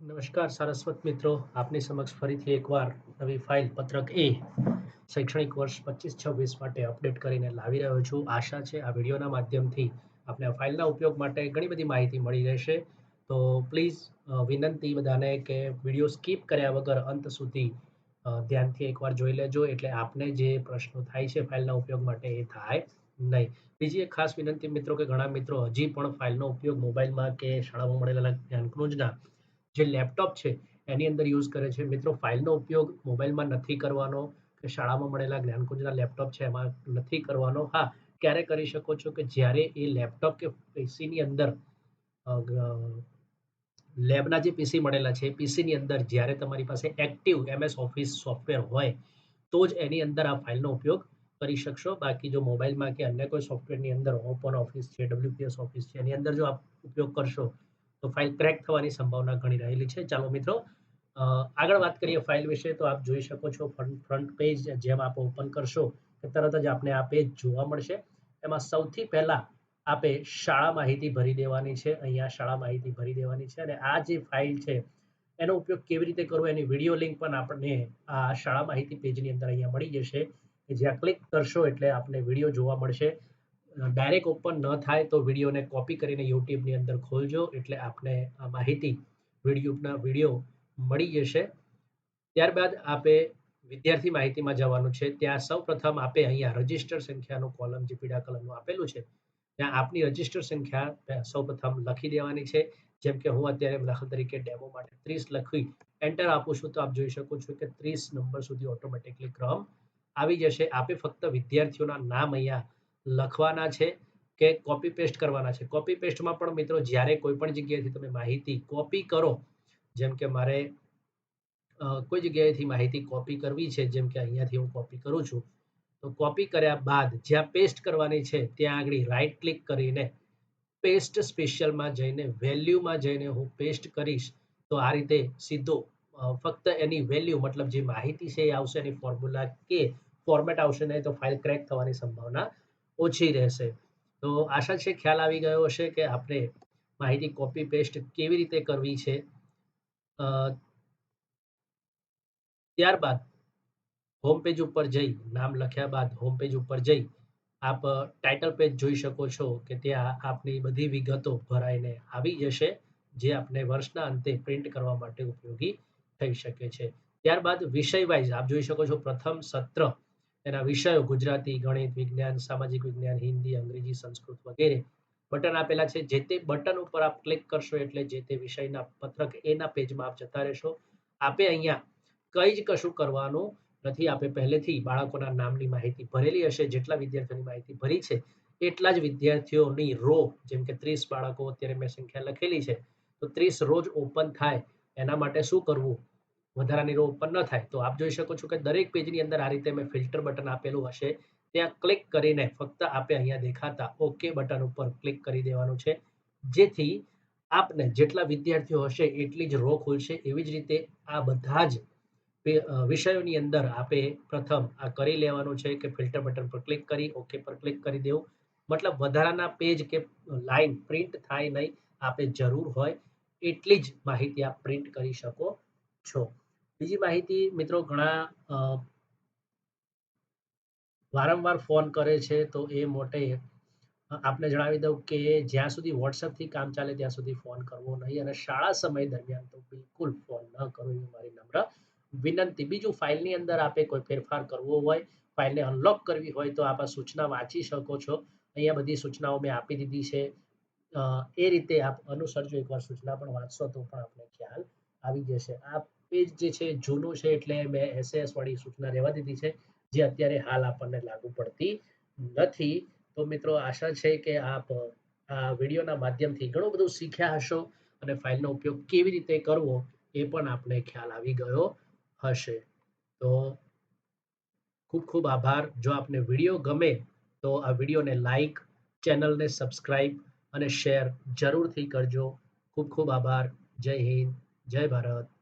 નમસ્કાર સારસ્વત મિત્રો, આપની સમક્ષ ફરીથી એકવાર નવી ફાઇલ પત્રક એ શૈક્ષણિક વર્ષ પચીસ છવ્વીસ માટે અપડેટ કરીને લાવી રહ્યો છું. આશા છે આ વિડીયોના માધ્યમથી આપણે આ ફાઇલના ઉપયોગ માટે ઘણી બધી માહિતી મળી રહેશે. તો પ્લીઝ વિનંતી બધાને કે વીડિયો સ્કીપ કર્યા વગર અંત સુધી ધ્યાનથી એકવાર જોઈ લેજો. એટલે આપને જે પ્રશ્નો થાય છે ફાઇલના ઉપયોગ માટે એ થાય નહીં. બીજી એક ખાસ વિનંતી મિત્રો કે ઘણા મિત્રો હજી પણ ફાઇલનો ઉપયોગ મોબાઈલમાં કે શાળામાં મળેલા જ્ઞાનકૃંજના જે લેપટોપ છે, એની અંદર યુઝ કરે છે. મિત્રો, ફાઇલનો ઉપયોગ મોબાઈલમાં નથી કરવાનો કે શાળામાં મળેલા જ્ઞાનકુંજના લેપટોપ છે, એમાં નથી કરવાનો. હા, ક્યારે કરી શકો છો કે જ્યારે એ લેપટોપ કે પીસીની અંદર લેબના જે પીસી મળેલા છે પીસીની અંદર જ્યારે તમારી પાસે એક્ટિવ એમએસ ઓફિસ સોફ્ટવેર હોય, તો જ એની અંદર આ ફાઇલનો ઉપયોગ કરી શકશો. બાકી જો મોબાઈલમાં કે અન્ય કોઈ સોફ્ટવેરની અંદર ઓપન ઓફિસ છે, ડબલ્યુપીએસ ઓફિસ છે, એની અંદર જો આપ ઉપયોગ કરશો તો ફાઇલ ક્રેક થવાની સંભાવના ઘણી રહેલી છે. ચાલો મિત્રો આગળ વાત કરીએ ફાઇલ વિશે, તો આપ જોઈ શકો છો ફ્રન્ટ પેજ જેમ આપ ઓપન કરશો તરત જ આપને આ પેજ જોવા મળશે. એમાં સૌથી પહેલા આપે શાળા માહિતી ભરી દેવાની છે. અહીંયા શાળા માહિતી ભરી દેવાની છે અને આ જે ફાઇલ છે, એનો ઉપયોગ કેવી રીતે કરવો એની વીડિયો લિંક પણ આપણને આ શાળા માહિતી પેજની અંદર અહીંયા મળી જશે. જ્યાં ક્લિક કરશો એટલે આપને વીડિયો જોવા મળશે. ડાયરેક્ટ ઓપન ન થાય તો વિડીયોને કોપી કરીને યુટ્યુબની અંદર ખોલજો એટલે આપને આ માહિતી યુટ્યુબના વીડિયો મળી જશે. ત્યારબાદ આપે વિદ્યાર્થી માહિતીમાં જવાનું છે. ત્યાં સૌ પ્રથમ આપે અહીંયા રજિસ્ટર સંખ્યાનું કોલમ જે પીળા કલમનું આપેલું છે, ત્યાં આપની રજિસ્ટર સંખ્યા સૌ પ્રથમ લખી દેવાની છે. જેમ કે હું અત્યારે દાખલ તરીકે ડેમો માટે ત્રીસ લખી એન્ટર આપું છું તો આપ જોઈ શકો છો કે ત્રીસ નંબર સુધી ઓટોમેટિકલી ક્રમ આવી જશે. આપે ફક્ત વિદ્યાર્થીઓના નામ અહીંયા લખવાના છે કે કોપી પેસ્ટ કરવાના છે. કોપી પેસ્ટમાં પણ મિત્રો જ્યારે કોઈ પણ જગ્યાએથી તમે માહિતી કોપી કરો, જેમ કે મારે કોઈ જગ્યાએથી માહિતી કોપી કરવી છે, જેમ કે અહીંયાથી હું કોપી કરું છું, તો કોપી કર્યા બાદ જ્યાં પેસ્ટ કરવાની છે, ત્યાં આગળ રાઈટ ક્લિક કરીને પેસ્ટ સ્પેશિયલમાં જઈને વેલ્યુમાં જઈને હું પેસ્ટ કરીશ, તો આ રીતે સીધો ફક્ત એની વેલ્યુ મતલબ જે માહિતી છે એ આવશે એની ફોર્મ્યુલા કે ફોર્મેટ આવશે નહીં તો ફાઇલ ક્રેક થવાની સંભાવના ઓછી રહેશે. તો આશા છે, ખ્યાલ આવી ગયો હશે કે આપણે માહિતી કોપી પેસ્ટ કેવી રીતે કરવી છે. ત્યારબાદ હોમ પેજ ઉપર જઈ, નામ લખ્યા બાદ હોમ પેજ ઉપર જઈ, આપ ટાઇટલ પેજ જોઈ શકો છો કે ત્યાં આપની બધી વિગતો ભરાઈને આવી જશે, જે આપને વર્ષના અંતે પ્રિન્ટ કરવા માટે ઉપયોગી થઈ શકે છે. ત્યારબાદ વિષય વાઇઝ આપ જોઈ શકો છો, પ્રથમ સત્ર એના વિષયો ગુજરાતી, ગણિત, વિજ્ઞાન, સામાજિક વિજ્ઞાન, હિન્દી, અંગ્રેજી, સંસ્કૃત વગેરે બટન આપેલા છે. જે તે બટન ઉપર આપ ક્લિક કરશો એટલે જે તે વિષયના પત્રક એના પેજમાં આપ જતા રહેશો. આપે અહીંયા કંઈ જ કશું કરવાનું નથી. આપે પહેલેથી બાળકોના નામની માહિતી ભરેલી હશે. જેટલા વિદ્યાર્થીઓની માહિતી ભરી છે, એટલા જ વિદ્યાર્થીઓની રો, જેમ કે ત્રીસ બાળકો, અત્યારે મેં સંખ્યા લખેલી છે, તો ત્રીસ રોજ ઓપન થાય. એના માટે શું કરવું? વધારાની રો ઓપન ન થાય, તો આપ જોઈ શકો છો કે દરેક પેજની અંદર આ રીતે મેં ફિલ્ટર બટન આપેલું હશે. ત્યાં ક્લિક કરીને ફક્ત આપે અહીંયા દેખાતા ઓકે બટન ઉપર ક્લિક કરી દેવાનું છે. જેથી આપને જેટલા વિદ્યાર્થીઓ હશે એટલી જ રો ખુલશે. એવી જ રીતે આ બધા જ વિષયોની અંદર આપે પ્રથમ આ કરી લેવાનું છે કે ફિલ્ટર બટન પર ક્લિક કરી ઓકે પર ક્લિક કરી દેવું. મતલબ વધારાના પેજ કે લાઇન પ્રિન્ટ થાય નહીં, આપે જરૂર હોય એટલી જ માહિતી આપ પ્રિન્ટ કરી શકો. છો. બીજી માહિતી મિત્રો ઘણા વારંવાર ફોન કરે છે તો એ મોટે આપને જણાવી દઉં કે જ્યાં સુધી વોટ્સઅપથી કામ ચાલે ત્યાં સુધી ફોન કરવો નહીં અને શાળા સમય દરમિયાન તો બિલકુલ ફોન ન કરો એવી મારી નમ્ર વિનંતી. બીજું, ફાઇલની અંદર આપે કોઈ ફેરફાર કરવો હોય, ફાઇલને અનલોક કરવી હોય તો આપ સૂચના વાંચી શકો છો. અહીંયા બધી સૂચનાઓ મેં આપી દીધી છે. એ રીતે આપ અનુસરજો, એકવાર સૂચના પણ વાંચશો તો પણ આપણે ખ્યાલ આવી જશે. આ પેજ જે છે, જૂનું છે એટલે મેં એસએસ વાળી સૂચના રહેવા દીધી છે, જે અત્યારે હાલ આપણને લાગુ પડતી નથી. તો મિત્રો, આશા છે કે આપ આ વિડીયોના માધ્યમથી ઘણું બધું શીખ્યા હશો અને ફાઇલનો ઉપયોગ કેવી રીતે કરવો એ પણ આપને ખ્યાલ આવી ગયો હશે. તો ખૂબ ખૂબ આભાર. જો આપને વીડિયો ગમે તો આ વિડીયોને લાઈક, ચેનલને સબસ્ક્રાઈબ અને શેર જરૂરથી કરજો. ખૂબ ખૂબ આભાર. જય હિન્દ. જય ભારત.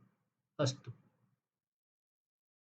અસ્તુ.